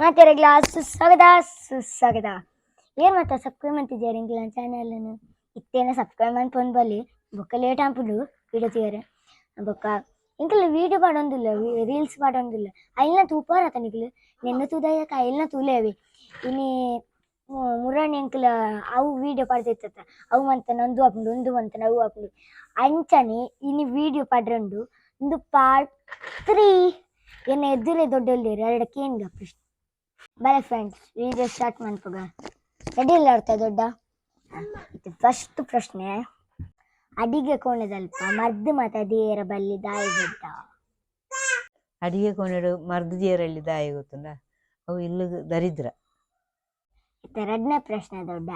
ಮಾತೆರೆ glass ಸುಸ್ವಾಗತ ಸುಸ್ವಾಗತ. ಏನ್ ಮಾತ ಸಬ್ಸ್ಕ್ರೈಬ್ ಮಾಡ್ತಿದ್ದಾರೆ ನನ್ನ ಚಾನಲನ್ನು ಇತ್ತೇನ ಸಬ್ಸ್ಕ್ರೈಬ್ ಮಾಡ್ಕೊಂಡು ಬಲ್ಲಿ. ಬೊಕ್ಕ ಲೇಟ್ ಆಂಪುಡು ಬಿಡ ತೀಯರೆ ಬೊಕ್ಕ ಇಂಕಲ್ ವಿಡಿಯೋ ಪಾಡೊಂದಿಲ್ಲ ರೀಲ್ಸ್ ಮಾಡೋದಿಲ್ಲ. ಅಲ್ಲಿನ ತೂಪಾರ ತನಿಕಲು ನಿನ್ನ ತೂದಾಯಕ ಅಲ್ಲಿನ ತೂಲೇವಿ. ಇನಿ ಮುರಾಣಿ ಅಂಕಲ್, ಅವು ವಿಡಿಯೋ ಪಾಡ್ದಿತ್ತ. ಅವು ಮಂತ, ನಂದು ಆಪುಂಡು ಒಂದು ಮಂತನ ಅವು ಆಪುಂಡು ಅಂಚನೆ ಇನಿ ವಿಡಿಯೋ ಪಾಡ್ರಂಡು. ಒಂದು ಪಾರ್ಟ್ ತ್ರೀ ಏನ ಎದುರೇ ದೊಡ್ಡಲ್ಲಿ ಎರಡಕ್ಕೆ ಏನು ಪ್ರಶ್ನೆ ಬಲೆ ಫ್ರೆಂಡ್ಸ್ ವಿಡಿಯೋ ಸ್ಟಾರ್ಟ್ ಮಾಡ್ಪೋಗ ರೆಡಿ ಇಲ್ಲ ದೊಡ್ಡ. ಇದು ಫಸ್ಟ್ ಪ್ರಶ್ನೆ. ಅಡಿಗೆ ಕೋಣದಲ್ಪ ಮರ್ದು ಮತ ದೇರ ಬಲ್ಲಿ ದಾಯಿ ಗೊತ್ತ? ಅಡಿಗೆ ಕೋಣೆಡು ಮರ್ದು ದೇರಲ್ಲಿ ದಾಯಿ ಗೊತ್ತುಂಡ? ಅವು ಇಲ್ಲು ದರಿದ್ರ. ಇತ್ತ ಎರಡನೇ ಪ್ರಶ್ನೆ ದೊಡ್ಡ.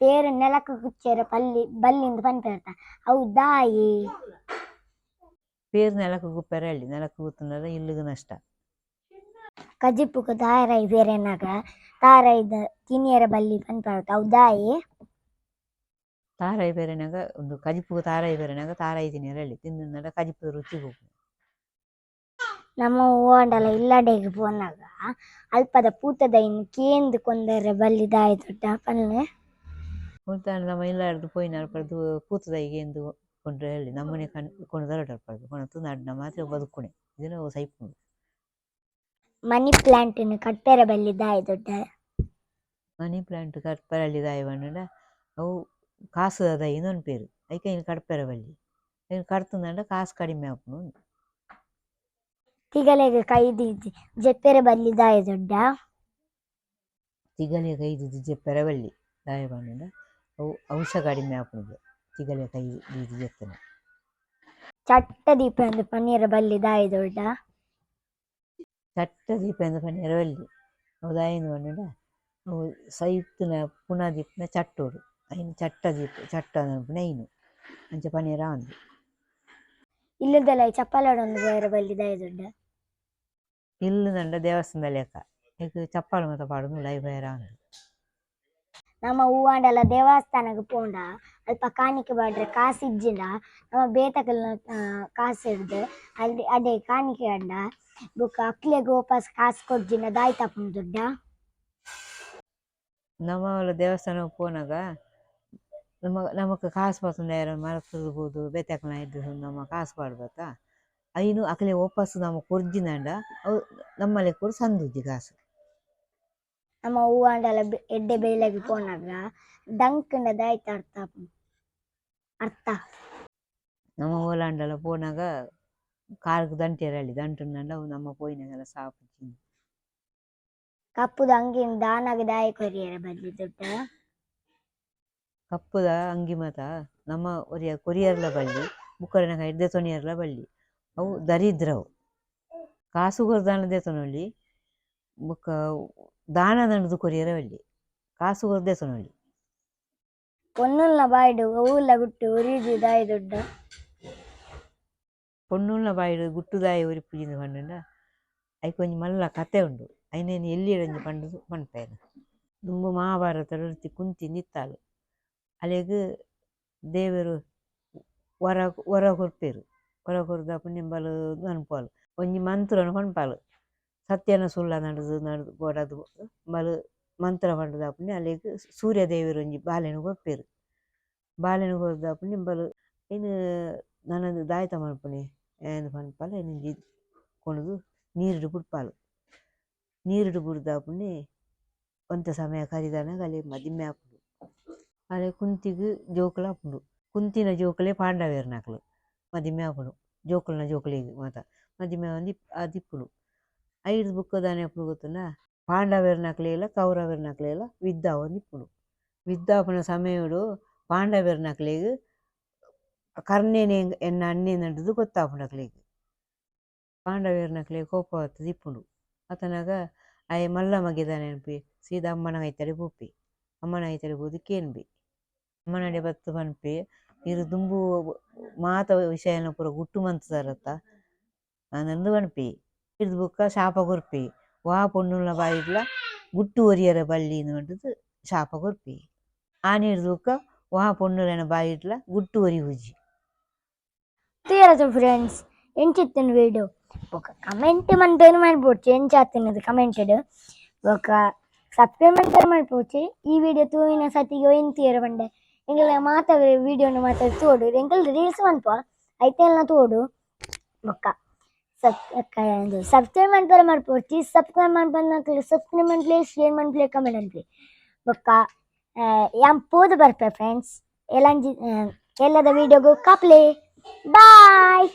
ತೇರ ನೆಲಕ್ಕೆ ಕುಚ್ಚೇರ ಪಲ್ಲಿ ಬಲ್ಲಿಂದ ಪನ್ಪೇರ್ತ. ಅವು ದಾಯಿ? ಪೇರು ನೆಲಕ್ಕೆ ಗುಪ್ಪೆರ ಹಳ್ಳಿ ನೆಲಕ್ಕೆ ಕೂತಂದ್ರೆ ಇಲ್ಲಿಗೆ ನಷ್ಟ. ಕಜಿಪ್ಪುಗ ತಾರಾಯಿ ಬೇರೆನಾಗ ತಾರೈದ ತಿನಿಯರ ಬಲ್ಲಿ ಪನ್ಪೇರ್ತ ಅವು ದಾಯಿ ತಾರಾಯಿ ಬೇರೆನಾಗ ಒಂದು ಕಜಿಪು ತಾರಾಯಿ ಬೇರೆನಾಗ ತಾರಾಯಿ ತಿನಿಯರ ಹೇಳಿ ತಿಂದ ಕಜಿಪು ರುಚಿ ಹೋಗು ನಮ್ಮ ಓಂಡಲ ಇಲ್ಲಡೆಗೆ ಪೋನಾಗ ಅಲ್ಪದ ಪೂತದ ಇನ್ನು ಕೇಂದು ಕೊಂದರೆ ಬಲ್ಲಿ ದಾಯಿ ದೊಡ್ಡ ಪಲ್ಲೆ? ಪೂತಾಂಡ ನಮ್ಮ ಇಲ್ಲಾಡ್ದು ಪೋಯಿನ ಪೋಯಿನಾರು ಪಡ್ದು ಪೂತದೈಗೆ ಎಂದು ಕೊಂಡ್ರೆ ಹೇಳಿ ನಮ್ಮನೆ ಕಣ್ ಕೊಂಡು ದರಟಾರ್ ಪಡ್ದು ಕೊಣತು ನಡ್ನ ಮಾತ್ರ ಬದುಕುಣೆ ಇದನ್ನ ಸೈಪುಂಡು ಮನಿ ಪ್ಲಾಂಟ್ ಕಟ್ಟೆರ ಬಲ್ಲಿ ದಾಯ ದೊಡ್ಡ ಮನಿ ಪ್ಲಾಂಟ್ ಕಟ್ಪೆರ ದಾಯ ಬಂಡ ಅವು ಕಾಸು ಅದ ಇನ್ನೊಂದು ಪೇರು. ಐಕ ಇನ್ನು ಕಡ್ಪೆರ ಬಳ್ಳಿ ಇನ್ನು ಕಡ್ತಂದಂಡ ಕಾಸು ಕಡಿಮೆ ಆಪುನು ಕೈ ಕೈದಿ ಜೆಪ್ಪೆರ ಬಲ್ಲಿ ದಾಯ ದೊಡ್ಡ ತಿಗಲೆ ಕೈದು ಜೆಪ್ಪೆರ ಬಳ್ಳಿ ದಾಯ ಬಂಡ ಅವು ಔಷಧ ಕಡಿಮೆ ಆಪುನಿಗೆ ತಿಗಲೆ ಕೈ ದೀದಿ ಜೆಪ್ಪನೆ. ಚಟ್ಟ ದೀಪ ಅಂದ್ರೆ ಪನ್ನೀರ ಬಲ್ಲಿ ದಾಯ ದೊಡ್ಡ ಚಟ್ಟ ದೀಪ ಎಂದು ಪನ್ನೆರ ಬಳ್ಳಿ ಅವು ದಾಯಿಂದ ಬಂಡ ಅವು ಸೈತ್ನ ಪುನಃ ದೀಪನ ಚಟ್ಟೋಡು ಐನು ಚಟ್ಟ ದೀಪ ಚಟ್ಟ ನೆನಪುನ ಐನು ಅಂಚ ಪನ್ನೆರ ಒಂದು ಇಲ್ಲದಲ್ಲ ಚಪ್ಪಲಡೊಂದು ಬೇರೆ ಬಲ್ಲಿ ದಾಯಿ ದೊಡ್ಡ ಇಲ್ಲು ನಂಡ ದೇವಸ್ಥಾನದ ಲೆಕ್ಕ ಈಗ ಚಪ್ಪಾಳು ಮಾತ ಪಾಡುದು ಲೈ ಬೇರ ಒಂದು ನಮ್ಮ ಹೂವಾಂಡಲ ದೇವಸ್ಥಾನಕ್ಕೆ ಪೋಂಡ ಅಲ್ಪ ಕಾಣಿಕೆ ಬಾಡ್ರೆ ಕಾಸು ಇಜ್ಜಿಂಡ ನಮ್ಮ ಬೇತಕಲ್ನ ಕಾಸು ಹಿಡ್ದು ಅಲ್ಲಿ ಅದೇ ಕಾಣಿಕೆ ಅಂಡ ಬುಕ್ಕ ಅಕ್ಲೆಗೆ ವಾಪಸ್ ಕಾಸ್ ಕೊಡ್ಜಿನ ದಾಯಿ ದುಡ್ಡ ದೊಡ್ಡ? ನಮ್ಮ ದೇವಸ್ಥಾನ ಪೋನಾಗ ನಮ್ಮ ನಮಕ್ ಕಾಸು ಬರ್ತಂಡ ಯಾರು ಮರತಿರ್ಬೋದು ಬೆತ್ತಕನ ಇದ್ದು ನಮ್ಮ ಕಾಸು ಪಾಡ್ಬೇಕ ಐನು ಅಕಲೆ ವಾಪಸ್ ನಮ್ಮ ಕೊರ್ಜಿನಂಡ ಅವು ನಮ್ಮಲ್ಲಿ ಕೂಡ ಸಂದುಜ್ಜಿ ಕಾಸು. ನಮ್ಮ ಹೂವಾಂಡಲ ಎಡ್ಡೆ ಬೇಲೆಗೆ ಪೋನಾಗ ಡಂಕ್ಂಡ ದಾಯ್ತ ಅರ್ಥ. ಅರ್ಥ. ನಮ್ಮ ಓಲಾಂಡಲ ಪೋನಾಗ ಕಾರಕ್ಕದಂಟೆ ಹೇಳಿ ದಂಟುನಂಡ ನಮ್ಮ ಪೋಯಿನಗೆಲ್ಲ ಸಾಕು ಕಪ್ಪುದ ಅಂಗಿ ದಾನಾಗ ದಾಯ ಕೊರಿಯರ ಬದ್ಲಿ ದುಡ್ಡ ಕಪ್ಪುದ ಅಂಗಿ ಮತ ನಮ್ಮ ಒರಿಯ ಕೊರಿಯರ್ಲ ಬಳ್ಳಿ ಬುಕ್ಕರನಗ ಹಿಡ್ದೆ ತೊನಿಯರ್ಲ ಬಳ್ಳಿ ಅವು ದರಿದ್ರವು ಕಾಸುಗರು ದಾನದೇ ತೊನೊಳ್ಳಿ ಬುಕ್ಕ ದಾನ ದಂಡದು ಕೊರಿಯರ ಬಳ್ಳಿ ಕಾಸುಗರ್ದೇ ತೊನೊಳ್ಳಿ ಒನ್ನುಲ್ಲ ಬಾಯ್ಡು ಊಲ್ಲ ಬಿಟ್ಟು ಉರಿದು ದಾಯ ದೊಡ್ಡ ಪೊಣ್ಣುಳ್ಳ ಬಾಯಿಡು ಗುಟ್ಟುದಾಯಿ ಉರಿ ಪೂಜಿಂದ ಪಂಡ ಅಯ್ಕ ಒಂಜಿ ಮಲ್ಲ ಕತೆ ಉಂಡು ಅಯ್ನೇನು ಎಲ್ಲಿಡಂಜಿ ಪಂಡುದು ಪಂಡ್ಪೇನು ದುಂಬು ಮಹಾಭಾರತ ರೊಡ್ತಿ ಕುಂತಿ ನಿತ್ತಾಲು ಅಲೆಗ್ ದೇವರು ವರ ವರ ಕೊರ್ಪೇರು ವರ ಕೊರ್ದ ಪುಣ್ಯಂಬಲು ಅನ್ಪಾಲು ಒಂಜಿ ಮಂತ್ರನು ಪಂಡ್ಪಾಲು ಸತ್ಯನ ಸುಳ್ಳ ನಡುದು ನಡುದು ಗೋಡದು ಬಲು ಮಂತ್ರ ಪಂಡದಾಪುಣ್ಯ ಅಲ್ಲಿಗೆ ಸೂರ್ಯ ದೇವರು ಒಂಜಿ ಬಾಲೆನು ಕೊರ್ಪೇರು ಬಾಲೆನು ಕೊರ್ದಾಪುಣ್ಯ ಬಲು ಏನು ನನ್ನದು ದಾಯ್ತ ಮನ್ಪುಣಿ ಏನು ಪನ್ಪಾಲ ಏನು ಕೊಣದು ನೀರುಡು ಬುಡ್ಪಾಲು. ನೀರುಡು ಬುಡ್ದ ಪುಣ್ಯ ಒಂತ ಸಮಯ ಕರಿದಾನಾಗ ಅಲ್ಲಿ ಮದಿಮೆ ಆಪುಂಡು. ಅಲ್ಲಿ ಕುಂತಿಗೆ ಜೋಕುಲು ಆಪುಂಡು. ಕುಂತಿನ ಜೋಕುಲೆ ಪಾಂಡವೇರ್ ನಾಕ್ಲು ಮದಿಮೆ ಆಪುಂಡು. ಜೋಕುಲ್ನ ಜೋಕಲಿಗೆ ಮಾತ. ಮದಿಮೆ ಒಂದು ಅದಿಪ್ಪುಡು ಐದು ಬುಕ್ಕದಾನೆ ಆಪುಂಡು ಗೊತ್ತುಂಡ? ಪಾಂಡವೇರ್ ನಕ್ಲೆಲ ಕೌರವೇರ್ ನಕ್ಲೆಲ ವಿದ್ದ ಒಂದಿಪ್ಪುಡು ವಿದ್ದ ಕರ್ಣೇನೆ ಎನ್ನ ಅಣ್ಣೆ ನಡುದು ಗೊತ್ತಾಪುಂಡು ಅಕ್ಲೆಗ್ ಪಾಂಡವೇರ್ ನಕ್ಲೆಗ್ ಕೋಪ ಬತ್ತದ ಇಪ್ಪುಂಡು. ಅತನಾಗ ಅಯ್ಯ ಮಲ್ಲ ಅನ್ಪಿ, ಸೀದಾ ಅಮ್ಮನ ಐತಡೆ ಬೂಪಿ. ಅಮ್ಮನ ಐತಡೆ ಪೋದು ಕೇನ್ಬಿ ಅಮ್ಮನಡೆ ಬತ್ತು ಬನ್ಪಿ. ಇರು ದುಂಬು, ಮಾತ ವಿಷಯನ ಪೂರ ಗುಟ್ಟು ಮಂತದಾರತ್ತ. ನಂದು ಬನ್ಪಿ. ಇರ್ದು ಬುಕ್ಕ ಶಾಪ ಕೊರ್ಪಿ. ವಾ ಪೊಣ್ಣುಲ ಬಾಯಿಡ್ಲ ಗುಟ್ಟು ಒರಿಯರ ಬಳ್ಳಿ ನೋಡಿದ್ದು ಶಾಪ ಕೊರ್ಪಿ. ಆ ನೀರ್ದು ಬುಕ್ಕ ವಾ ಪೊಣ್ಣುಲನ ಬಾಯಿಡ್ಲ ಗುಟ್ಟು ಒರಿ ಹುಜಿ తీరదు ఫ్రెండ్స్ ఏం చెప్తాను వీడియో ఒక కమెంట్ మన పేరు మీద పోవచ్చు ఏం చేస్తున్నది కమెంటెడ్ ಬೊಕ್ಕ ಸಬ್ಸ್ಕ್ರೈಬ್ ಮಾಡ್ತಾರೆ ಮಾಡ್ಪೋಚಿ ಈ ವಿಡಿಯೋ ತೂವಿನ ಸತಿಗೆ ಒಯ್ತೀರ ಬಂಡೆ ಎಂಗೆಲ್ಲ ಮಾತಾಡ ವಿಡಿಯೋನ ಮಾತಾಡಿ ತೋಡು ಎಂಗೆಲ್ಲ ರೀಲ್ಸ್ ಮನ್ಪ ಐತೆಲ್ಲ ತೋಡು ಬೊಕ್ಕ ಸಬ್ ಸಬ್ಸ್ಕ್ರೈಬ್ ಮಾಡ್ತಾರೆ ಮಾಡ್ಪೋಚಿ ಸಬ್ಸ್ಕ್ರೈಬ್ ಮಾಡ್ಬಂದು ಸಬ್ಸ್ಕ್ರೈಬ್ ಮಾಡ್ಲಿ ಶೇರ್ ಮಾಡ್ಲಿ ಕಮೆಂಟ್ ಮಾಡ್ಲಿ ಬೊಕ್ಕ ಯಾಮ್ ಪೋದು ಬರ್ಪೆ ಫ್ರೆಂಡ್ಸ್ ಎಲ್ಲಂಜಿ ಎಲ್ಲದ ವಿಡಿಯೋಗು ಕಾಪ್ಲೆ Bye.